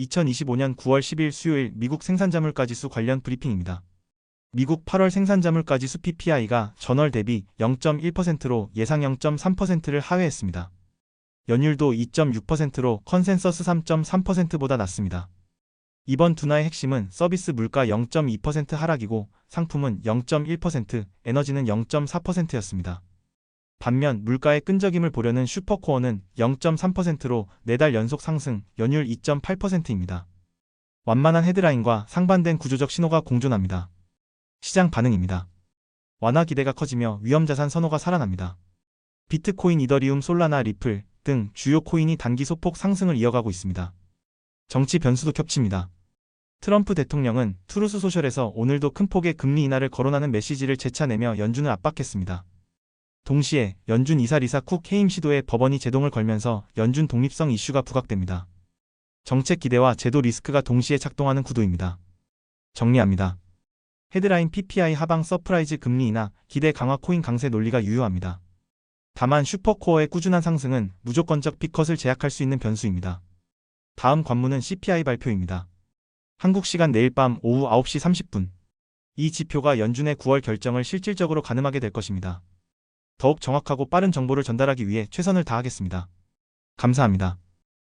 2025년 9월 10일 수요일 미국 생산자물가지수 관련 브리핑입니다. 미국 8월 생산자물가지수 PPI가 전월 대비 0.1%로 예상 0.3%를 하회했습니다. 연율도 2.6%로 컨센서스 3.3%보다 낮습니다. 이번 둔화의 핵심은 서비스 물가 0.2% 하락이고 상품은 0.1%, 에너지는 0.4%였습니다. 반면 물가의 끈적임을 보려는 슈퍼코어는 0.3%로 4달 연속 상승, 연율 2.8%입니다. 완만한 헤드라인과 상반된 구조적 신호가 공존합니다. 시장 반응입니다. 완화 기대가 커지며 위험자산 선호가 살아납니다. 비트코인, 이더리움, 솔라나, 리플 등 주요 코인이 단기 소폭 상승을 이어가고 있습니다. 정치 변수도 겹칩니다. 트럼프 대통령은 트루스 소셜에서 오늘도 큰 폭의 금리 인하를 거론하는 메시지를 재차내며 연준을 압박했습니다. 동시에 연준 이사리사 쿡 해임 시도에 법원이 제동을 걸면서 연준 독립성 이슈가 부각됩니다. 정책 기대와 제도 리스크가 동시에 작동하는 구도입니다. 정리합니다. 헤드라인 PPI 하방 서프라이즈 금리 인하 기대 강화 코인 강세 논리가 유효합니다. 다만 슈퍼코어의 꾸준한 상승은 무조건적 피컷을 제약할 수 있는 변수입니다. 다음 관문은 CPI 발표입니다. 한국 시간 내일 밤 오후 9시 30분. 이 지표가 연준의 9월 결정을 실질적으로 가늠하게 될 것입니다. 더욱 정확하고 빠른 정보를 전달하기 위해 최선을 다하겠습니다. 감사합니다.